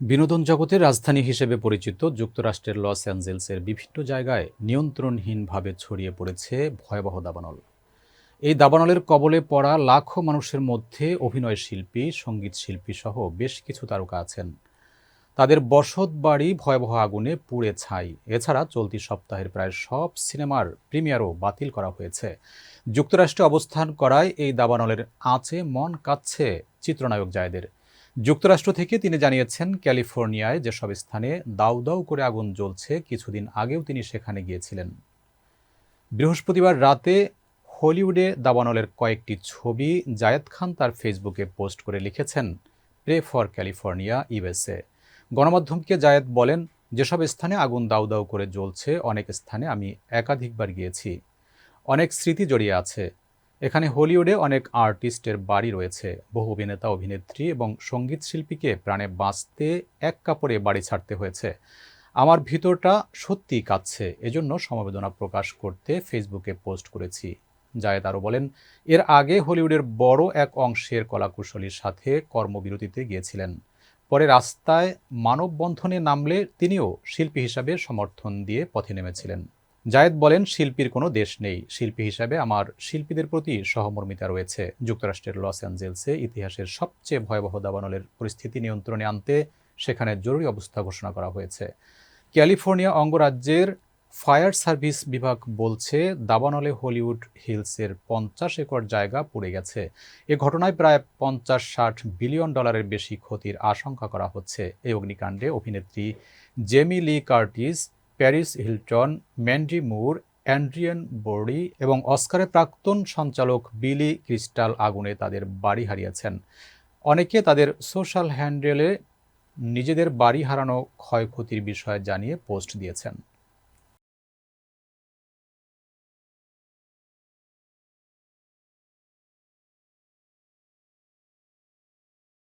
বিনোদন জগতের রাজধানী হিসেবে পরিচিত যুক্তরাষ্ট্রের লস অ্যাঞ্জেলসের বিভিন্ন জায়গায় নিয়ন্ত্রণহীনভাবে ছড়িয়ে পড়েছে ভয়াবহ দাবানল। এই দাবানলের কবলে পড়া লাখো মানুষের মধ্যে অভিনয় শিল্পী, সংগীত শিল্পী সহ বেশ কিছু তারকা আছেন। তাদের বসত বাড়ি ভয়াবহ আগুনে পুড়ে ছাই। এছাড়া চলতি সপ্তাহের প্রায় সব সিনেমার প্রিমিয়ারও বাতিল করা হয়েছে। যুক্তরাষ্ট্রে অবস্থান করায় এই দাবানলের আঁচে মন কাচ্ছে চিত্রনায়ক জায়দের। যুক্তরাষ্ট্র থেকে তিনি জানিয়েছেন, ক্যালিফোর্নিয়ায় যেসব স্থানে দাউ দাউ করে আগুন জ্বলছে, কিছুদিন আগেও তিনি সেখানে গিয়েছিলেন। বৃহস্পতিবার রাতে হলিউডে দাবানলের কয়েকটি ছবি জায়েদ খান তার ফেসবুকে পোস্ট করে লিখেছেন, প্রে ফর ক্যালিফোর্নিয়া ইউএসএ গণমাধ্যমকে জায়েদ বলেন, যেসব স্থানে আগুন দাউ দাউ করে জ্বলছে, অনেক স্থানে আমি একাধিকবার গিয়েছি। অনেক স্মৃতি জড়িয়ে আছে। এখানে হলিউডে অনেক আর্টিস্টের বাড়ি রয়েছে। বহু অভিনেতা, অভিনেত্রী এবং সংগীত শিল্পীকে প্রাণে বাঁচতে এক কাপড়ে বাড়ি ছাড়তে হয়েছে। আমার ভিতরটা সত্যিই কাঁদছে, এজন্য সমবেদনা প্রকাশ করতে ফেসবুকে পোস্ট করেছি। জায়েদ আরও বলেন, এর আগে হলিউডের বড় এক অংশের কলাকুশলীর সাথে কর্মবিরতিতে গিয়েছিলেন। পরে রাস্তায় মানববন্ধনে নামলে তিনিও শিল্পী হিসাবে সমর্থন দিয়ে পথে নেমেছিলেন। জায়েদ বলেন, শিল্পীর কোনো দেশ নেই। শিল্পী হিসাবে আমার শিল্পীদের প্রতি সহমর্মিতা রয়েছে। যুক্তরাষ্ট্রের লস অ্যাঞ্জেলসে ইতিহাসের সবচেয়ে ভয়াবহ দাবানলের পরিস্থিতি নিয়ন্ত্রণে আনতে সেখানে জরুরি অবস্থা ঘোষণা করা হয়েছে। ক্যালিফোর্নিয়া অঙ্গরাজ্যের ফায়ার সার্ভিস বিভাগ বলছে, দাবানলে হলিউড হিলসের পঞ্চাশ একর জায়গা পুড়ে গেছে। এ ঘটনায় প্রায় পঞ্চাশ ষাট বিলিয়ন ডলারের বেশি ক্ষতির আশঙ্কা করা হচ্ছে। এই অগ্নিকাণ্ডে অভিনেত্রী Jamie Lee Curtis Paris Hilton, Mandy Moore, Adrien Brody এবং অস্কারে প্রাক্তন সঞ্চালক বিলি ক্রিস্টাল আগুনে তাদের বাড়ি হারিয়েছেন। অনেকে তাদের সোশ্যাল হ্যান্ডেলে নিজেদের বাড়ি হারানো ক্ষয়ক্ষতির বিষয়ে জানিয়ে পোস্ট দিয়েছেন।